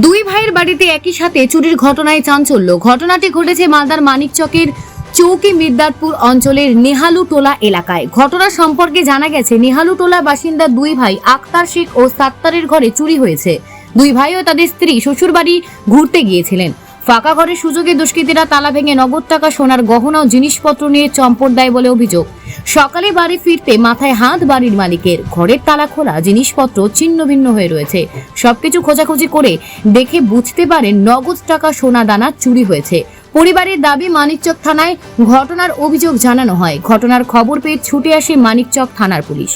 দুই ভাইয়ের বাড়িতে একই সাথে চুরির ঘটনায় চাঞ্চল্য। ঘটনাটি ঘটেছে মালদার মানিকচকের চৌকি মির্দারপুর অঞ্চলের নেহালু টোলা এলাকায়। ঘটনা সম্পর্কে জানা গেছে নেহালু নেহালুটোলা বাসিন্দা দুই ভাই আক্তার শেখ ও সাত্তারের ঘরে চুরি হয়েছে। দুই ভাই ও তাদের স্ত্রী শ্বশুরবাড়ি ঘুরতে গিয়েছিলেন। ফাঁকা ঘরের সুযোগে দুষ্কৃতীরা তালা ভেঙে নগদ টাকা, সোনার গহনা ও জিনিসপত্র নিয়ে চম্পট দেয় বলে অভিযোগ। সকালে বাড়ি ফিরতে মাথায় হাত বাড়ির মালিকের। ঘরের তালা খোলা, জিনিসপত্র ছিন্ন ভিন্ন হয়ে রয়েছে। সবকিছু খোঁজাখুঁজি করে দেখে বুঝতে পারেন নগদ টাকা, সোনা দানা চুরি হয়েছে। পরিবারের দাবি, মানিকচক থানায় ঘটনার অভিযোগ জানানো হয়। ঘটনার খবর পেয়ে ছুটে আসে মানিকচক থানার পুলিশ।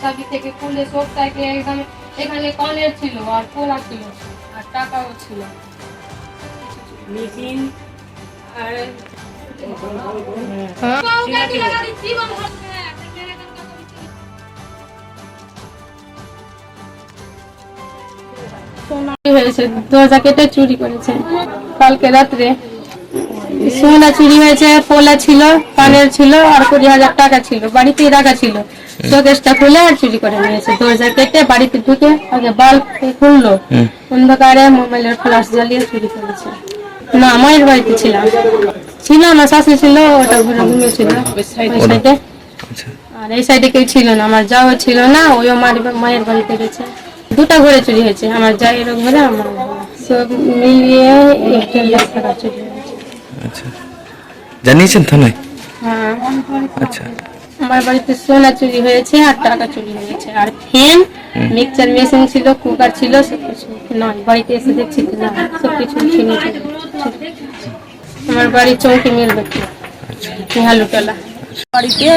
চাবি থেকে খুলে সব থাকে এখানে এখানে কনের ছিল আর পোলা ছিল আর টাকাও ছিল। মেশিন আর হয়েছে? দরজা কেটে চুরি করেছে। কালকে রাত্রে সোনা চুরি হয়েছে পোলা ছিল কানের ছিল আর কুড়ি হাজার টাকা ছিল বাড়িতেই রাখা ছিল। শোকেসটা খুলে আর চুরি করে নিয়েছে। দরজা কেটে বাড়িতে ঢুকে আগে বাল্ব খুললো। অন্ধকারে মোবাইলের ফ্লাশ জ্বালিয়ে চুরি করেছে। না মায়ের বাড়িতে ছিলাম। ছিল না শাশুড়ি ছিল ওটা ঘুরে ঘুমিয়েছিল সাইডে আচ্ছা। আর এই সাইডে কেউ ছিল না আমার যাও ছিল না ওই আমার মায়ের বাড়িতে গেছে। দুটা ঘরে চুরি হয়েছে আমার যাইয়ের ঘরে আমার সব মিলিয়ে একটা লাখ টাকা চুরি হয়েছে। আচ্ছা। জানিয়েছেন থানায়? হ্যাঁ আচ্ছা। আমার বাড়িতে সোনা চুরি হয়েছে আর টাকা চুরি হয়েছে আর ফ্যান মিক্সার মেশিন ছিল কুকার ছিল সবকিছু নয়। বাড়িতে এসে দেখছি তো না সবকিছু ছিনে চুরি আমার বাড়ি চৌকি মিল হ্যাঁ নেহালুটলা বাড়িতে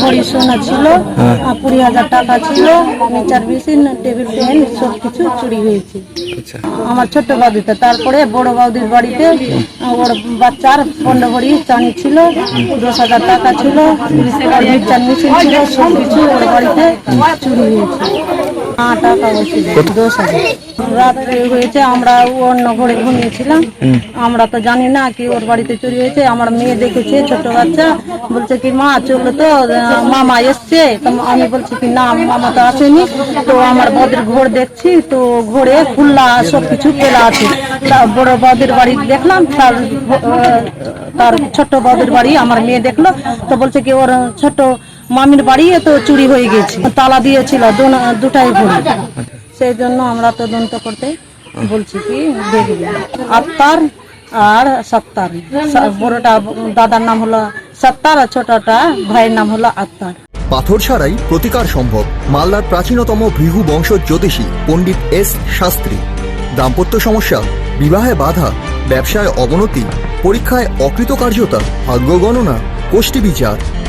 ভরি সোনা ছিল আর কুড়ি হাজার টাকা ছিল মিটার মেশিন টেবিল ফ্যান সব কিছু চুরি হয়েছে। আচ্ছা। আমার ছোট বাবুতে তারপরে বড় বাবুদের বাড়িতে ওর বাচ্চার পনেরো ভরি চানি ছিল দশ হাজার টাকা ছিল সবকিছু মিটার মেশিন ছিল সব কিছু ওর বাড়িতে চুরি হয়েছে। হ্যাঁ আমরা অন্য ঘরে ঘুমিয়েছিলাম। আমরা তো জানি না কি ওর বাড়িতে চুরি হয়েছে। আমার মেয়ে দেখেছে, ছোট বাচ্চা। বলছে কি, মা চলল তো মামা এসছে। আমি বলছি কি, না, মামা তো আসেনি। তো আমার বদের ঘর দেখছি, তো ঘরে খুল্লা সবকিছু খোলা আছে। তা বড় বদের বাড়ি দেখলাম, তার তার ছোট বদের বাড়ি আমার মেয়ে দেখল। তো বলছে কি, ওর ছোট মামির বাড়ি তো চুরি হয়ে গেছে। তালা দিয়েছিল দুটাই ঘরে সেই জন্য আমরা তদন্ত করতে বলছি কি দেখবি আত্মার আর সত্তার। বড়টা দাদার নাম হলো সত্তার আর ছোটটা ভাইয়ের নাম হলো আত্মার। পাথর ছাড়াই প্রতিকার সম্ভব। মালদার প্রাচীনতম ভৃহু বংশ জ্যোতিষী পণ্ডিত এস শাস্ত্রী। দাম্পত্য সমস্যা, বিবাহে বাধা, ব্যবসায় অবনতি, পরীক্ষায় অকৃতকার্যতা, ভাগ্য গণনা গোষ্ঠী বিচার